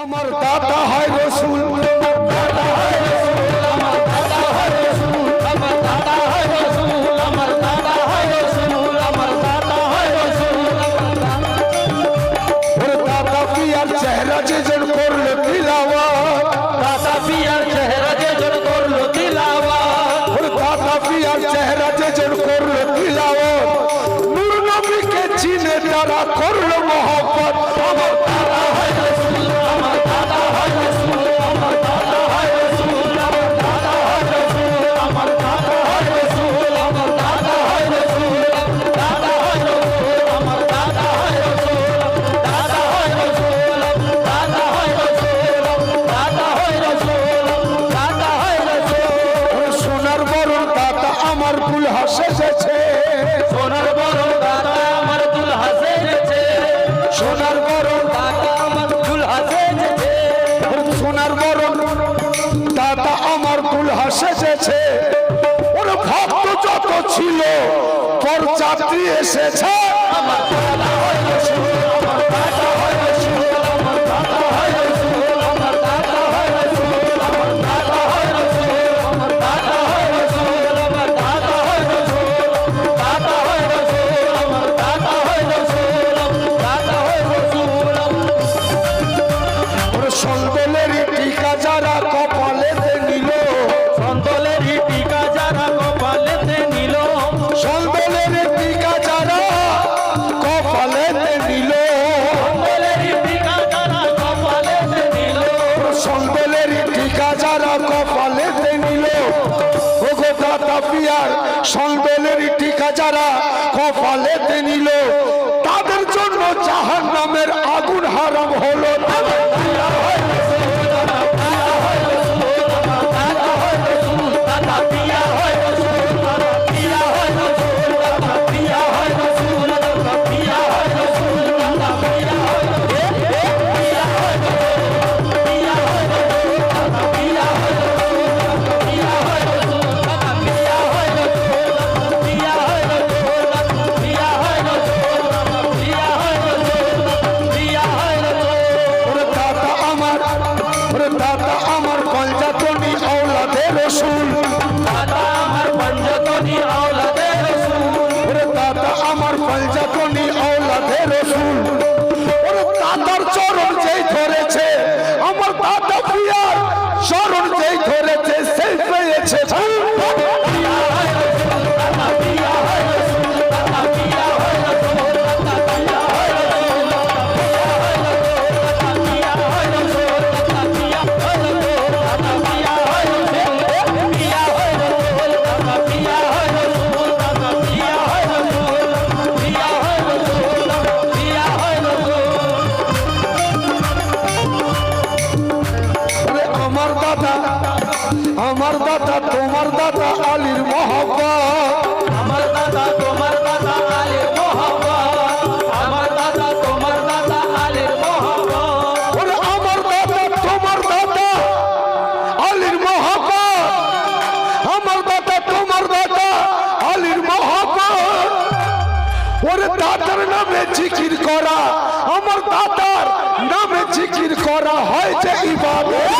আমার দাদা হয় রসুল ওর দাদা পিয়ার চেহারা যে জন করল তিলাওয়াত দাদা পিয়ার চেহারা যে জন করল তিলাওয়াত ওর দাদা পিয়ার চেহারা যে জন করল তিলাওয়াত নূর নবীকে চিনে তারা করল মহব্বত আমার দাদা ফুল হাসেছে সোনার বড় দাদা আমার দুলহা সেজেছে সোনার বড় দাদা আমার দুলহা সেজেছে সোনার বড় দাদা আমার ফুল হাসেছে ওর ভক্ত যত ছিল পর যাত্রী এসেছে। আমার দাদা হয় কপালেতে নিল সন্তলের টিকা যারা কপালেতে নিল সন্দেলের টিকা যারা কপালেতে ওগো দাদা পিয়ার সন্দেলের টিকা যারা কপালেতে নিল। দাদা আমার পঞ্চাতনি আওলাদে রসুল। দাদা আমার পঞ্চাতনি আওলাদে রসুল। দাদা আমার পঞ্চাতনি আওলাদে রসুল। আমার দাদা আমার দাদা তোমার দাদা আলীর মহব্বত। আমার দাদা তোমার দাদা আলের মোহাম্মদ আমার দাদা তোমার দাদা আলের মোহাম্মদ ওরে আমার দাদা তোমার দাদা আলীর মহব্বত। আমার দাদা তোমার দাদা আলীর মহব্বত। ওরে দাদার নামে জিকির করা আমার দাদার নামে জিকির করা হয় যে ইবাদত।